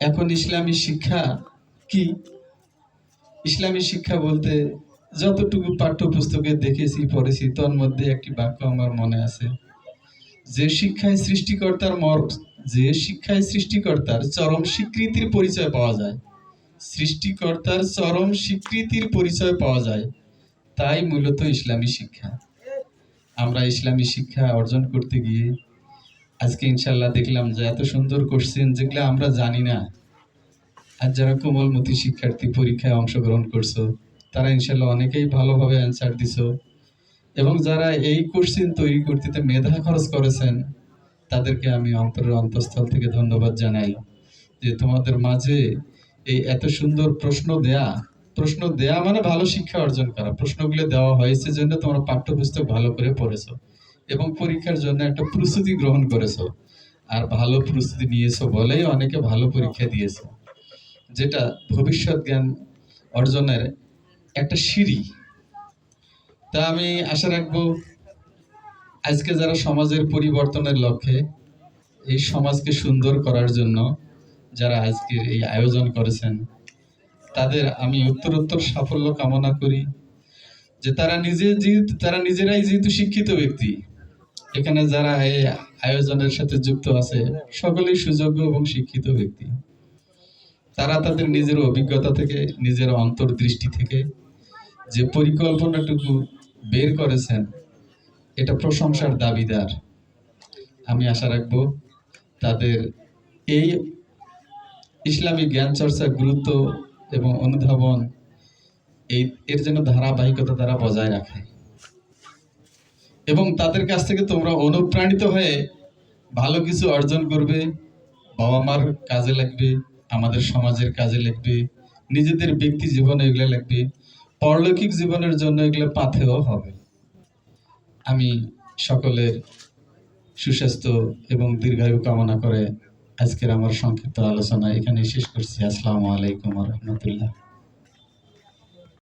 এখন ইসলামী শিক্ষা কি? ইসলামী শিক্ষা বলতে যতটুকু পাঠ্যপুস্তকে দেখেছি, পড়েছি তোর মধ্যে একটি বাক্য আমার মনে আছে। যে শিক্ষায় সৃষ্টিকর্তার মর যে শিক্ষায় সৃষ্টিকর্তার চরম স্বীকৃতির পরিচয় পাওয়া যায়, সৃষ্টিকর্তার চরম স্বীকৃতির পরিচয় পাওয়া যায়, তাই মূলত ইসলামী শিক্ষা। আমরা ইসলামী শিক্ষা অর্জন করতে গিয়ে আজকে ইনশাল্লাহ দেখলাম যে এত সুন্দর কোশ্চেন যেগুলো আমরা জানি না। আর যারা কোমলমতি শিক্ষার্থী পরীক্ষায় অংশগ্রহণ করছ, তারা ইনশাল্লাহ অনেকেই ভালোভাবে অ্যান্সার দিছো। এবং যারা এই কোশ্চেন তৈরি করতে মেধা খরচ করেছেন, তাদেরকে আমি অন্তরের অন্তঃস্থল থেকে ধন্যবাদ জানাই। যে তোমাদের মাঝে এই এত সুন্দর প্রশ্ন দেয়া প্রশ্ন দেয়া মানে ভালো শিক্ষা অর্জন করা। প্রশ্নগুলো দেওয়া হয়েছে জন্য তোমরা পাঠ্যপুস্তক ভালো করে পড়েছো। এবং পরীক্ষার জন্য একটা প্রস্তুতি গ্রহণ করেছ। আর ভালো প্রস্তুতি নিয়েছো বলেই অনেকে ভালো পরীক্ষা দিয়েছ। যেটা ভবিষ্যৎ জ্ঞান অর্জনের একটা সিঁড়ি। তা আমি আশা রাখব, আজকে যারা সমাজের পরিবর্তনের লক্ষ্যে এই সমাজকে সুন্দর করার জন্য যারা আজকের এই আয়োজন করেছেন, তাদের আমি উত্তরোত্তর সাফল্য কামনা করি যে তারা নিজে তারা নিজেরাই যেহেতু শিক্ষিত ব্যক্তি। এখানে যারা এই আয়োজনের সাথে যুক্ত আছে, সকলেই সুযোগ্য এবং শিক্ষিত ব্যক্তি। তারা তাদের নিজের অভিজ্ঞতা থেকে, নিজের অন্তর্দৃষ্টি থেকে যে পরিকল্পনাটুকু বের করেছেন, এটা প্রশংসার দাবিদার। আমি আশা রাখব তাদের এই ইসলামী জ্ঞান চর্চার গুরুত্ব এবং অনুধাবন, এই এর জন্য ধারাবাহিকতা তারা বজায় রাখে। এবং তাদের কাছ থেকে তোমরা অনুপ্রাণিত হয়ে ভালো কিছু অর্জন করবে। বাবা মার কাজে লাগবে, আমাদের সমাজের কাজে লাগবে, নিজেদের ব্যক্তি জীবনে এগুলো লাগবে, পরলৌকিক জীবনের জন্য এগুলো পাথেও হবে। আমি সকলের সুস্বাস্থ্য এবং দীর্ঘায়ু কামনা করে আজকের আমার সংক্ষিপ্ত আলোচনা এখানে শেষ করছি। আসসালামু আলাইকুম রহমতুল্লাহ।